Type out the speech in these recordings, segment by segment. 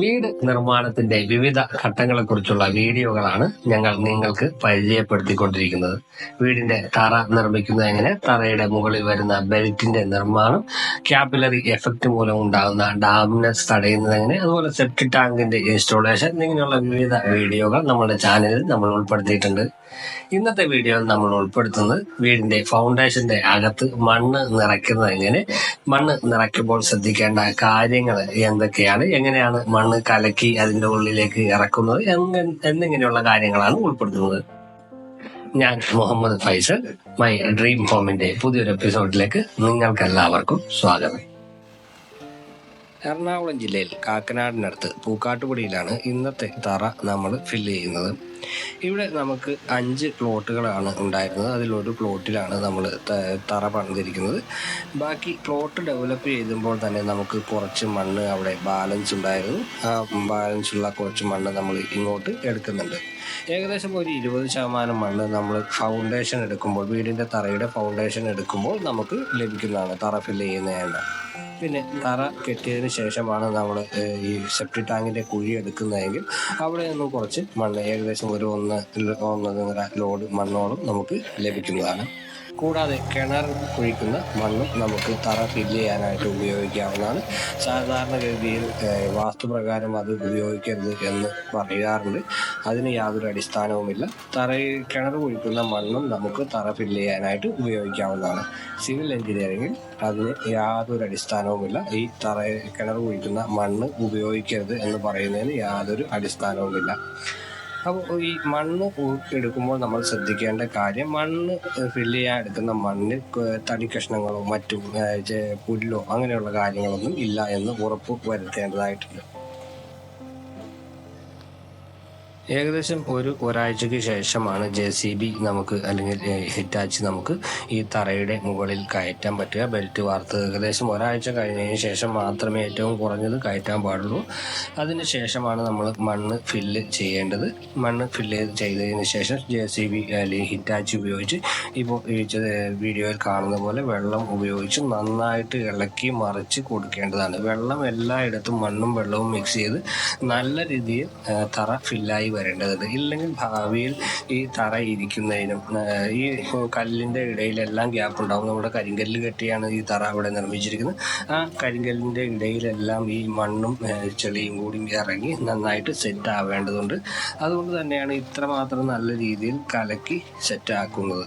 വീട് നിർമ്മാണത്തിന്റെ വിവിധ ഘട്ടങ്ങളെക്കുറിച്ചുള്ള വീഡിയോകളാണ് ഞങ്ങൾ നിങ്ങൾക്ക് പരിചയപ്പെടുത്തിക്കൊണ്ടിരിക്കുന്നത്. വീടിന്റെ തറ നിർമ്മിക്കുന്നത് എങ്ങനെ? തറയുടെ മുകളിൽ വരുന്ന ബെൽറ്റിന്റെ നിർമ്മാണം ക്യാപിലറി എഫക്റ്റ് മൂലം ഉണ്ടാകുന്ന ഡാമിനസ് തടയുന്നത് എങ്ങനെ? അതുപോലെ സെപ്റ്റിക് ടാങ്കിന്റെ ഇൻസ്റ്റോളേഷൻ ഇങ്ങനെയുള്ള വിവിധ വീഡിയോകൾ നമ്മുടെ ചാനലിൽ നമ്മൾ ഉൾപ്പെടുത്തിയിട്ടുണ്ട്. ഇന്നത്തെ വീഡിയോയിൽ നമ്മൾ ഉൾപ്പെടുത്തുന്നത് വീടിന്റെ ഫൗണ്ടേഷന്റെ അകത്ത് മണ്ണ് നിറയ്ക്കുന്നത് എങ്ങനെ? മണ്ണ് നിറയ്ക്കുമ്പോൾ ശ്രദ്ധിക്കേണ്ട കാര്യങ്ങൾ എന്തൊക്കെയാണ്? എങ്ങനെയാണ് മണ്ണ് കലക്കി അതിന്റെ ഉള്ളിലേക്ക് ഇറക്കുന്നത്? എന്നിങ്ങനെയുള്ള കാര്യങ്ങളാണ് ഉൾപ്പെടുത്തുന്നത്. ഞാൻ മുഹമ്മദ് ഫൈസൽ മൈ ഡ്രീം ഹോമിന്റെ പുതിയൊരു എപ്പിസോഡിലേക്ക് നിങ്ങൾക്ക് എല്ലാവർക്കും സ്വാഗതം. എറണാകുളം ജില്ലയിൽ കാക്കനാടിനടുത്ത് പൂക്കാട്ടുപടിയിലാണ് ഇന്നത്തെ തറ നമ്മൾ ഫില്ല് ചെയ്യുന്നത്. ഇവിടെ നമുക്ക് അഞ്ച് പ്ലോട്ടുകളാണ് ഉണ്ടായിരുന്നത്. അതിലൊരു പ്ലോട്ടിലാണ് നമ്മൾ തറ പണിതിരിക്കുന്നത്. ബാക്കി പ്ലോട്ട് ഡെവലപ്പ് ചെയ്യുമ്പോൾ തന്നെ നമുക്ക് കുറച്ച് മണ്ണ് അവിടെ ബാലൻസ് ഉണ്ടായിരുന്നു. ആ ബാലൻസ് ഉള്ള കുറച്ച് മണ്ണ് നമ്മൾ ഇങ്ങോട്ട് എടുക്കുന്നുണ്ട്. ഏകദേശം ഒരു ഇരുപത് ശതമാനം മണ്ണ് നമ്മൾ ഫൗണ്ടേഷൻ എടുക്കുമ്പോൾ വീടിന്റെ തറയുടെ ഫൗണ്ടേഷൻ എടുക്കുമ്പോൾ നമുക്ക് ലഭിക്കുന്നതാണ് തറ ഫില്ല് ചെയ്യുന്നതാണ് പിന്നെ തറ കെട്ടിയതിന് ശേഷമാണ് നമ്മൾ ഈ സെപ്റ്റി ടാങ്കിന്റെ കുഴി എടുക്കുന്നതെങ്കിൽ അവിടെ നിന്നും കുറച്ച് മണ്ണ് ഏകദേശം ഒരു ഒന്ന് ഒന്നര ലോഡ് മണ്ണോളം നമുക്ക് ലഭിക്കുന്നതാണ്. കൂടാതെ കിണർ കുഴിക്കുന്ന മണ്ണും നമുക്ക് തറ ഫില്ല് ചെയ്യാനായിട്ട് ഉപയോഗിക്കാവുന്നതാണ്. സാധാരണഗതിയിൽ വാസ്തുപ്രകാരം അത് ഉപയോഗിക്കരുത് എന്ന് പറയാറുണ്ട്. അതിന് യാതൊരു അടിസ്ഥാനവുമില്ല. തറയിൽ കിണർ കുഴിക്കുന്ന മണ്ണും നമുക്ക് തറ ഫില്ല് ചെയ്യാനായിട്ട് ഉപയോഗിക്കാവുന്നതാണ്. സിവിൽ എഞ്ചിനീയറിംഗിൽ അതിന് യാതൊരു അടിസ്ഥാനവുമില്ല. ഈ തറ കിണർ കുഴിക്കുന്ന മണ്ണ് ഉപയോഗിക്കരുത് എന്ന് പറയുന്നതിന് യാതൊരു അടിസ്ഥാനവുമില്ല. അപ്പോൾ ഈ മണ്ണ് എടുക്കുമ്പോൾ നമ്മൾ ശ്രദ്ധിക്കേണ്ട കാര്യം മണ്ണ് ഫില്ല് ചെയ്യാൻ എടുക്കുന്ന മണ്ണിൽ തടി കഷ്ണങ്ങളോ മറ്റു പുല്ലോ അങ്ങനെയുള്ള കാര്യങ്ങളൊന്നും ഇല്ല എന്ന് ഉറപ്പ് വരുത്തേണ്ടതായിട്ടുണ്ട്. ഏകദേശം ഒരു ഒരാഴ്ചയ്ക്ക് ശേഷമാണ് ജെ സി ബി നമുക്ക് അല്ലെങ്കിൽ ഹിറ്റാച്ച് നമുക്ക് ഈ തറയുടെ മുകളിൽ കയറ്റാൻ പറ്റുക. ബെൽറ്റ് വാർത്ത് ഏകദേശം ഒരാഴ്ച കഴിഞ്ഞതിന് ശേഷം മാത്രമേ ഏറ്റവും കുറഞ്ഞത് കയറ്റാൻ പാടുള്ളൂ. അതിന് ശേഷമാണ് നമ്മൾ മണ്ണ് ഫില്ല് ചെയ്യേണ്ടത്. മണ്ണ് ഫില്ല് ചെയ്തതിന് ശേഷം ജെ സി ബി അല്ലെങ്കിൽ ഹിറ്റാച്ച് ഉപയോഗിച്ച് ഇപ്പോൾ വീഡിയോയിൽ കാണുന്ന പോലെ വെള്ളം ഉപയോഗിച്ച് നന്നായിട്ട് ഇളക്കി മറിച്ച് കൊടുക്കേണ്ടതാണ്. വെള്ളം എല്ലായിടത്തും മണ്ണും വെള്ളവും മിക്സ് ചെയ്ത് നല്ല രീതിയിൽ തറ ഫില്ലായി വരേണ്ടതുണ്ട് ഇല്ലെങ്കിൽ ഭാവിയിൽ ഈ തറ ഇരിക്കുന്നതിനും ഈ കല്ലിന്റെ ഇടയിലെല്ലാം ഗ്യാപ്പ് ഉണ്ടാവും. നമ്മുടെ കരിങ്കല്ല് കെട്ടിയാണ് ഈ തറ അവിടെ നിർമ്മിച്ചിരിക്കുന്നത്. ആ കരിങ്കല്ലിന്റെ ഇടയിലെല്ലാം ഈ മണ്ണും ചെളിയും കൂടി ഇറങ്ങി നന്നായിട്ട് സെറ്റ് ആവേണ്ടതുണ്ട്. അതുകൊണ്ട് തന്നെയാണ് ഇത്രമാത്രം നല്ല രീതിയിൽ കലക്കി സെറ്റ് ആക്കുന്നത്.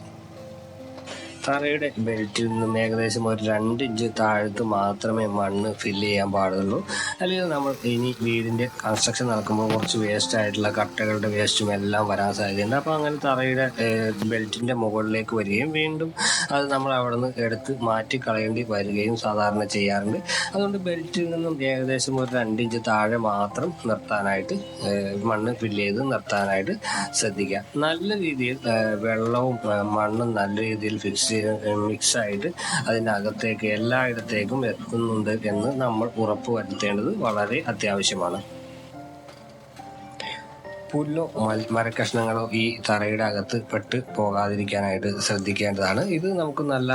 തറയുടെ ബെൽറ്റിൽ നിന്നും ഏകദേശം ഒരു രണ്ട് ഇഞ്ച് താഴത്ത് മാത്രമേ മണ്ണ് ഫില്ല് ചെയ്യാൻ പാടുള്ളൂ. അല്ലെങ്കിൽ നമ്മൾ ഇനി വീടിന്റെ കൺസ്ട്രക്ഷൻ നടക്കുമ്പോൾ കുറച്ച് വേസ്റ്റ് ആയിട്ടുള്ള കട്ടകളുടെ വേസ്റ്റും എല്ലാം വരാൻ സാധ്യതയുണ്ട്. അപ്പോൾ അങ്ങനെ തറയുടെ ബെൽറ്റിന്റെ മുകളിലേക്ക് വരികയും വീണ്ടും അത് നമ്മൾ അവിടെ നിന്ന് എടുത്ത് മാറ്റി കളയേണ്ടി വരികയും സാധാരണ ചെയ്യാറുണ്ട്. അതുകൊണ്ട് ബെൽറ്റിൽ നിന്നും ഏകദേശം ഒരു രണ്ട് ഇഞ്ച് താഴെ മാത്രം നിർത്താനായിട്ട് മണ്ണ് ഫില്ല് ചെയ്ത് നിർത്താനായിട്ട് ശ്രദ്ധിക്കുക. നല്ല രീതിയിൽ വെള്ളവും മണ്ണും നല്ല രീതിയിൽ ഫിക്സ് ചെയ്ത് മിക്സ് ആയിട്ട് അതിനകത്തേക്ക് എല്ലായിടത്തേക്കും എത്തുന്നുണ്ട് എന്ന് നമ്മൾ ഉറപ്പ് വരുത്തേണ്ടത് വളരെ അത്യാവശ്യമാണ്. പുല്ലോ മരക്കഷ്ണങ്ങളോ ഈ തറയുടെ അകത്ത് പെട്ട് പോകാതിരിക്കാനായിട്ട് ശ്രദ്ധിക്കേണ്ടതാണ്. ഇത് നമുക്ക് നല്ല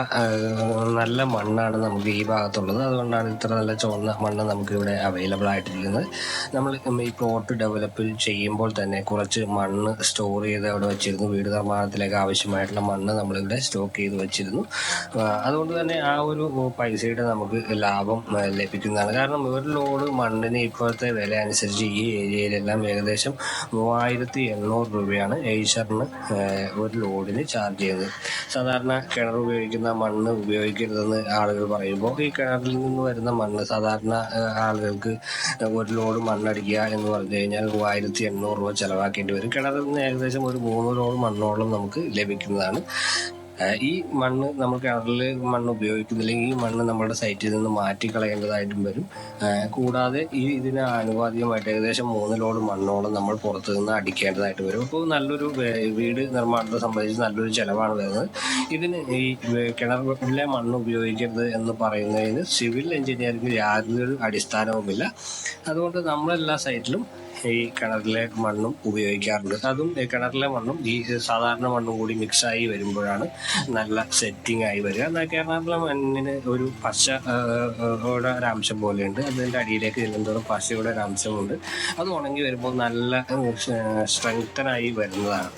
നല്ല മണ്ണാണ് നമുക്ക് ഈ ഭാഗത്തുള്ളത്. അതുകൊണ്ടാണ് ഇത്ര നല്ല ചുവന്ന മണ്ണ് നമുക്ക് ഇവിടെ അവൈലബിൾ ആയിട്ടിരിക്കുന്നത്. നമ്മൾ ഈ പ്ലോട്ട് ഡെവലപ്പ് ചെയ്യുമ്പോൾ തന്നെ കുറച്ച് മണ്ണ് സ്റ്റോർ ചെയ്ത് അവിടെ വെച്ചിരുന്നു. വീട് നിർമ്മാണത്തിലേക്ക് ആവശ്യമായിട്ടുള്ള മണ്ണ് നമ്മളിവിടെ സ്റ്റോക്ക് ചെയ്ത് വെച്ചിരുന്നു. അതുകൊണ്ട് തന്നെ ആ ഒരു പൈസയുടെ നമുക്ക് ലാഭം ലഭിക്കുന്നതാണ്. കാരണം ഒരു ലോഡ് മണ്ണിന് ഇപ്പോഴത്തെ വില അനുസരിച്ച് ഈ ഏരിയയിലെല്ലാം ഏകദേശം മൂവായിരത്തി എണ്ണൂറ് രൂപയാണ് ഏഷ്യറിന് ഒരു ലോഡിന് ചാർജ് ചെയ്യുന്നത് സാധാരണ കിണർ ഉപയോഗിക്കുന്ന മണ്ണ് ഉപയോഗിക്കരുതെന്ന് ആളുകൾ പറയുമ്പോൾ ഈ കിണറിൽ നിന്ന് വരുന്ന മണ്ണ് സാധാരണ ആളുകൾക്ക് ഒരു ലോഡ് മണ്ണടിക്കുക എന്ന് പറഞ്ഞു കഴിഞ്ഞാൽ മൂവായിരത്തി എണ്ണൂറ് രൂപ ചിലവാക്കേണ്ടി വരും. കിണറിൽ നിന്ന് ഏകദേശം ഒരു മൂന്ന് ലോഡ് മണ്ണോളം നമുക്ക് ലഭിക്കുന്നതാണ്. ഈ മണ്ണ് നമ്മൾ കിണറിൽ മണ്ണ് ഉപയോഗിക്കുന്നില്ലെങ്കിൽ ഈ മണ്ണ് നമ്മുടെ സൈറ്റിൽ നിന്ന് മാറ്റി കളയേണ്ടതായിട്ടും വരും കൂടാതെ ഈ ഇതിന് ആനുപാതികമായിട്ട് ഏകദേശം മൂന്ന് ലോഡ് മണ്ണോളം നമ്മൾ പുറത്തു നിന്ന് അടിക്കേണ്ടതായിട്ട് വരും. അപ്പോൾ നല്ലൊരു വീട് നിർമ്മാണത്തെ സംബന്ധിച്ച് നല്ലൊരു ചിലവാണ് വരുന്നത്. ഇതിന് ഈ കിണറിലെ മണ്ണ് ഉപയോഗിക്കരുത് എന്ന് പറയുന്നതിന് സിവിൽ എഞ്ചിനീയറിംഗിൽ യാതൊരു അടിസ്ഥാനവുമില്ല. അതുകൊണ്ട് നമ്മളെല്ലാ സൈറ്റിലും ഈ കിണറിലെ മണ്ണും ഉപയോഗിക്കാറുണ്ട്. അതും കിണറിലെ മണ്ണും ഈ സാധാരണ മണ്ണും കൂടി മിക്സായി വരുമ്പോഴാണ് നല്ല സെറ്റിംഗ് ആയി വരിക. എന്നാൽ കിണറിലെ മണ്ണിന് ഒരു പശ ഓടെ ആ, യുടെ ഒരു അംശം പോലെയുണ്ട്. അതിന്റെ അടിയിലേക്ക് ചെല്ലുന്നതോടെ പശയുടെ ഒരംശമുണ്ട് അത് ഉണങ്ങി വരുമ്പോൾ നല്ല സ്ട്രെങ്തനായി വരുന്നതാണ്.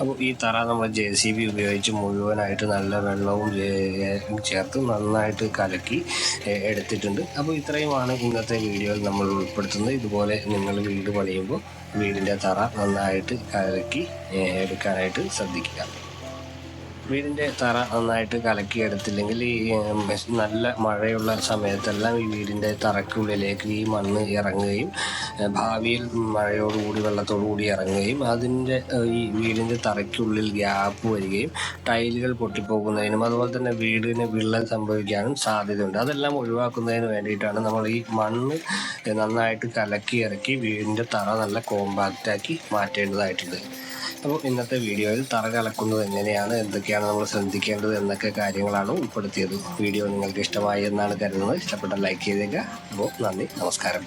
അപ്പോൾ ഈ തറ നമ്മൾ ജെ സി ബി ഉപയോഗിച്ച് മുഴുവനായിട്ട് നല്ല വെള്ളവും ചേർത്ത് നന്നായിട്ട് കലക്കി എടുത്തിട്ടുണ്ട്. അപ്പോൾ ഇത്രയുമാണ് ഇന്നത്തെ വീഡിയോയിൽ നമ്മൾ ഉൾപ്പെടുത്തുന്നത്. ഇതുപോലെ നിങ്ങൾ വീട് പണിയുമ്പോൾ വീടിന്റെ തറ നന്നായിട്ട് കലക്കി എടുക്കാനായിട്ട് ശ്രദ്ധിക്കുക. വീടിന്റെ തറ നന്നായിട്ട് കലക്കി എടുത്തില്ലെങ്കിൽ ഈ നല്ല മഴയുള്ള സമയത്തെല്ലാം ഈ വീടിന്റെ തറയ്ക്കുള്ളിലേക്ക് ഈ മണ്ണ് ഇറങ്ങുകയും ഭാവിയിൽ മഴയോടുകൂടി വെള്ളത്തോടുകൂടി ഇറങ്ങുകയും അതിന്റെ ഈ വീടിന്റെ തറയ്ക്കുള്ളിൽ ഗ്യാപ്പ് വരികയും ടൈലുകൾ പൊട്ടിപ്പോകുന്നതിനും അതുപോലെ തന്നെ വീടിന് വിള്ളൽ സംഭവിക്കാനും സാധ്യതയുണ്ട്. അതെല്ലാം ഒഴിവാക്കുന്നതിന് വേണ്ടിയിട്ടാണ് നമ്മൾ ഈ മണ്ണ് നന്നായിട്ട് കലക്കി ഇറക്കി വീടിന്റെ തറ നല്ല കോമ്പാക്റ്റാക്കി മാറ്റേണ്ടതായിട്ടുണ്ട്. അപ്പോൾ ഇന്നത്തെ വീഡിയോയിൽ തറ കലക്കുന്നത് എങ്ങനെയാണ് എന്തൊക്കെയാണ് നമ്മൾ ശ്രദ്ധിക്കേണ്ടത് എന്നൊക്കെ കാര്യങ്ങളാണ് ഉൾപ്പെടുത്തിയത്. വീഡിയോ നിങ്ങൾക്ക് ഇഷ്ടമായി എന്നാണ് കരുതുന്നത്. ഇഷ്ടപ്പെട്ട ലൈക്ക് ചെയ്തേക്കുക അപ്പോൾ നന്ദി നമസ്കാരം.